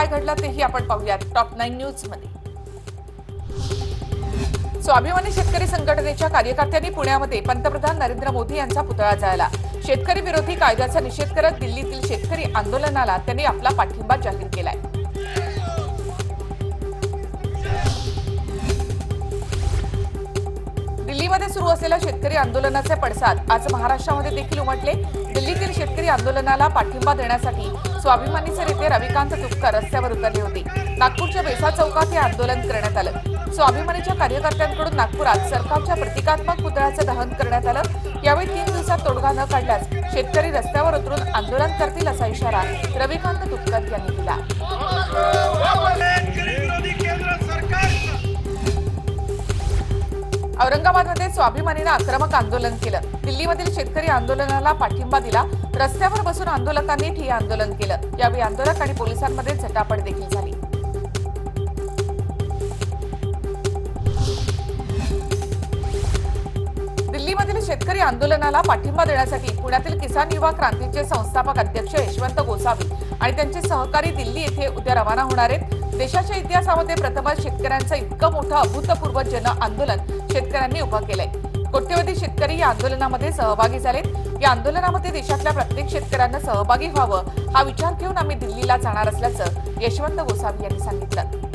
काय घडलं तेही आपण पाहूयात. टॉप नाईन न्यूजमध्ये. स्वाभिमानी शेतकरी संघटनेच्या कार्यकर्त्यांनी पुण्यामध्ये पंतप्रधान नरेंद्र मोदी यांचा पुतळा जाळला. शेतकरी विरोधी कायद्याचा निषेध करत दिल्लीतील शेतकरी आंदोलनाला त्यांनी आपला पाठिंबा जाहीर केलाय. दिल्लीमध्ये सुरू असलेल्या शेतकरी आंदोलनाचे पडसाद आज महाराष्ट्रामध्ये देखील उमटले. दिल्लीतील शेतकरी आंदोलनाला पाठिंबा देण्यासाठी स्वाभिमानीचे नेते रविकांत तुपकर रस्त्यावर उतरले होते. नागपूरच्या बेसा चौकात हे आंदोलन करण्यात आलं. स्वाभिमानीच्या कार्यकर्त्यांकडून नागपुरात सरकारच्या प्रतिकात्मक पुतळ्याचं दहन करण्यात आलं. यावेळी तीन दिवसात तोडगा न काढल्यास शेतकरी रस्त्यावर उतरून आंदोलन करतील असा इशारा रविकांत तुपकर यांनी दिला. औरंगाबादमध्ये स्वाभिमानीनं आक्रमक आंदोलन केलं. दिल्लीमधील शेतकरी आंदोलनाला पाठिंबा दिला. रस्त्यावर बसून आंदोलकांनी ठिय्या आंदोलन केलं. यावेळी आंदोलक आणि पोलिसांमध्ये झटापट देखील झाली. दिल्लीमधील शेतकरी आंदोलनाला पाठिंबा देण्यासाठी पुण्यातील किसान युवा क्रांतीचे संस्थापक अध्यक्ष यशवंत गोसावी आणि त्यांचे सहकारी दिल्ली येथे उद्या रवाना होणार आहेत. देशाच्या इतिहासामध्ये प्रथमच शेतकऱ्यांचं इतकं मोठं अभूतपूर्व जन आंदोलन शेतकऱ्यांनी उभं केलंय. कोट्यवधी शेतकरी या आंदोलनामध्ये सहभागी झालेत. या आंदोलनामध्ये देशातल्या प्रत्येक शेतकऱ्यांना सहभागी व्हावं हा विचार घेऊन आम्ही दिल्लीला जाणार असल्याचं यशवंत गोसावी यांनी सांगितलं.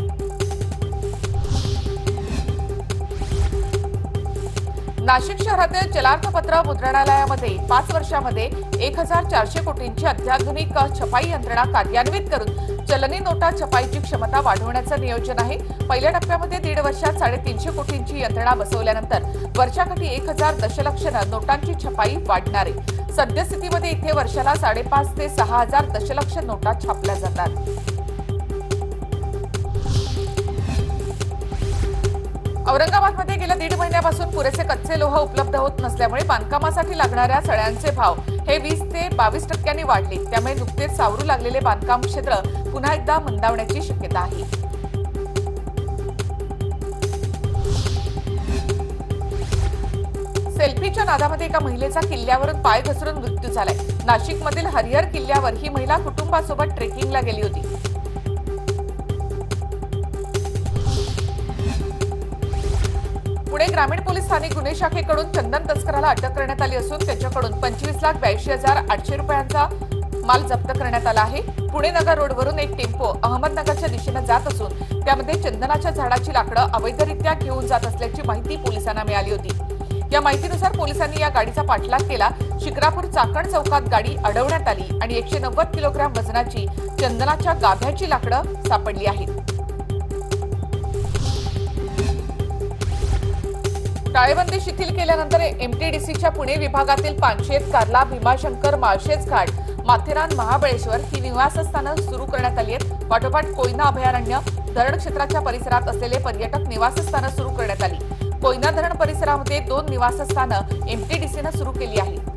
नाशिक शहरातील चलार्थपत्र मुद्रणालयामध्ये पाच वर्षामध्ये एक हजार चारशे कोटींची अत्याधुनिक छपाई यंत्रणा कार्यान्वित करून चलनी नोटा छपाईची क्षमता वाढवण्याचं नियोजन आहे. पहिल्या टप्प्यामध्ये दीड वर्षात साडेतीनशे कोटींची यंत्रणा बसवल्यानंतर वर्षाकाठी एक हजार दशलक्ष नोटांची छपाई वाढणार आहे. सद्यस्थितीमध्ये इथे वर्षाला साडेपाच ते सहा हजार दशलक्ष नोटा छापल्या जातात. औरंगाबादमध्ये गेल्या दीड महिन्यापासून पुरेसे कच्चे लोह उपलब्ध होत नसल्यामुळे बांधकामासाठी लागणाऱ्या सळ्यांचे भाव हे वीस ते बावीस टक्क्यांनी वाढले. त्यामुळे नुकतेच सावरू लागलेले बांधकाम क्षेत्र पुन्हा एकदा मंदावण्याची शक्यता आहे. सेल्फीच्या नादामध्ये एका महिलेचा किल्ल्यावरून पाय घसरून मृत्यू झालाय. नाशिकमधील हरिहर किल्ल्यावर ही महिला कुटुंबासोबत ट्रेकिंगला गेली होती. पुणे ग्रामीण पोलीस स्थानिक गुन्हे शाखेकडून चंदन तस्कराला अटक करण्यात आली असून त्याच्याकडून पंचवीस लाख ब्याऐंशी हजार आठशे रुपयांचा माल जप्त करण्यात आला आहे. पुणे नगर रोडवरून एक टेम्पो अहमदनगरच्या दिशेनं जात असून त्यामध्ये चंदनाच्या झाडाची लाकडं अवैधरित्या घेऊन जात असल्याची माहिती पोलिसांना मिळाली होती. या माहितीनुसार पोलिसांनी या गाडीचा पाठलाग केला. शिक्रापूर चाकण चौकात गाडी अडवण्यात आली आणि एकशे नव्वद किलोग्राम वजनाची चंदनाच्या गाभ्याची लाकडं सापडली आहेत. टाळेबंदी शिथिल केल्यानंतर एमटीडीसीच्या पुणे विभागातील पानशेत कार्ला भीमाशंकर माळशेज घाट माथेरान महाबळेश्वर ही निवासस्थानं सुरू करण्यात आली आहेत. पाठोपाठ कोयना अभयारण्य धरण क्षेत्राच्या परिसरात असलेले पर्यटक निवासस्थानं सुरू करण्यात आली. कोयना धरण परिसरामध्ये दोन निवासस्थानं एमटीडीसीनं सुरू केली आहेत.